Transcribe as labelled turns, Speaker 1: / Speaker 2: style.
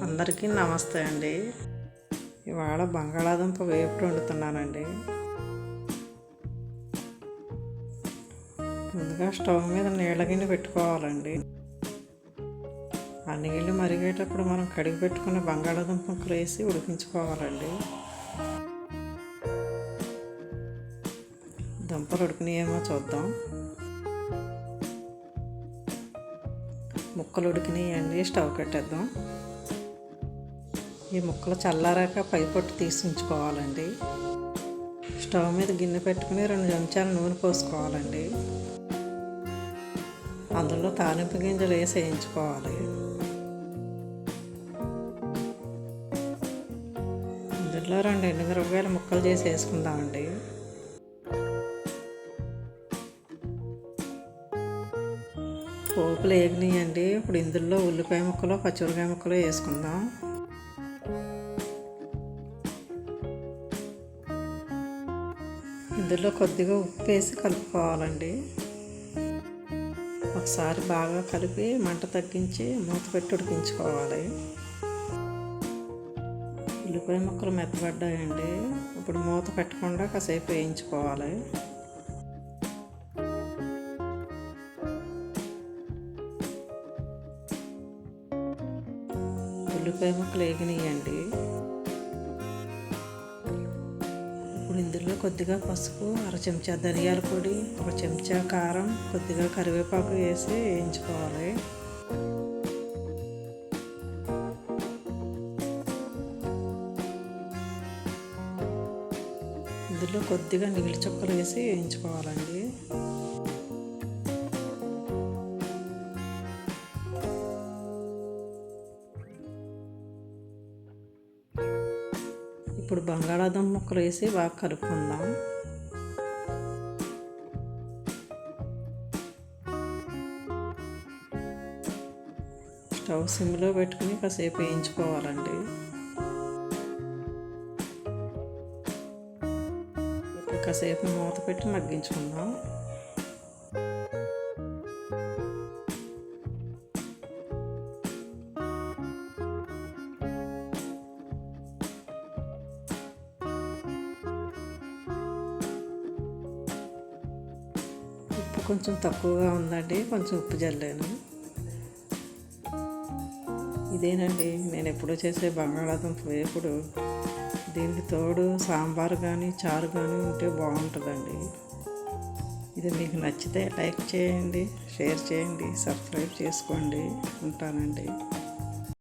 Speaker 1: అందరికీ నమస్తే అండి. ఇవాళ బంగాళాదుంప వేపుడు వండుతున్నానండి. ముందుగా స్టవ్ మీద నీళ్ళ గిన్నె పెట్టుకోవాలండి. ఆ నీళ్ళు మరిగేటప్పుడు మనం కడిగి పెట్టుకున్న బంగాళాదుంప ముక్కలు వేసి ఉడికించుకోవాలండి. దుంపలు ఉడికినాయేమో చూద్దాం. ముక్కలు ఉడికినాయండి స్టవ్ కట్టేద్దాం. ఈ ముక్కలు చల్లారాక పై పొట్టు తీసి ఉంచుకోవాలండి. స్టవ్ మీద గిన్నె పెట్టుకుని రెండు చెంచాల నూనె పోసుకోవాలండి. అందులో తాలింపు గింజలు వేసి వేయించుకోవాలి. ఇందులో రెండు ఎండుమిరపకాయలు ముక్కలు చేసి వేసుకుందామండి. పోపులు వేగినాయండి ఇప్పుడు ఇందులో ఉల్లిపాయ ముక్కలు పచ్చిమిరకాయ ముక్కలు వేసుకుందాం. ఇందులో కొద్దిగా ఉప్పు వేసి కలుపుకోవాలండి. ఒకసారి బాగా కలిపి మంట తగ్గించి మూత పెట్టి ఉడికించుకోవాలి. ఉల్లిపాయ ముక్కలు మెత్తబడ్డాయండి. ఇప్పుడు మూత పెట్టకుండా కాసేపు వేయించుకోవాలి. ఉల్లిపాయ ముక్కలు వేగినాయండి. ఇప్పుడు ఇందులో కొద్దిగా పసుపు అర చెంచా ధనియాల పొడి ఒక చెంచా కారం కొద్దిగా కరివేపాకు వేసి వేయించుకోవాలి. ఇందులో కొద్దిగా నీళ్ళ చుక్కలు వేసి వేయించుకోవాలండి. ఇప్పుడు బంగాళాదుంప ముక్కలు వేసి బాగా కలుపుకుందాం. స్టవ్ సిమ్లో పెట్టుకుని కాసేపు వేయించుకోవాలండి. కాసేపు మూత పెట్టి మగ్గించుకుందాం. కొంచెం తక్కువగా ఉందండి కొంచెం ఉప్పు జల్లాను. ఇదేనండి నేను ఎప్పుడూ చేసే బంగాళాదుంప వేపుడు దీనికి తోడు సాంబార్ కానీ చారు కానీ ఉంటే బాగుంటుందండి. ఇది మీకు నచ్చితే లైక్ చేయండి షేర్ చేయండి సబ్స్క్రైబ్ చేసుకోండి. ఉంటానండి.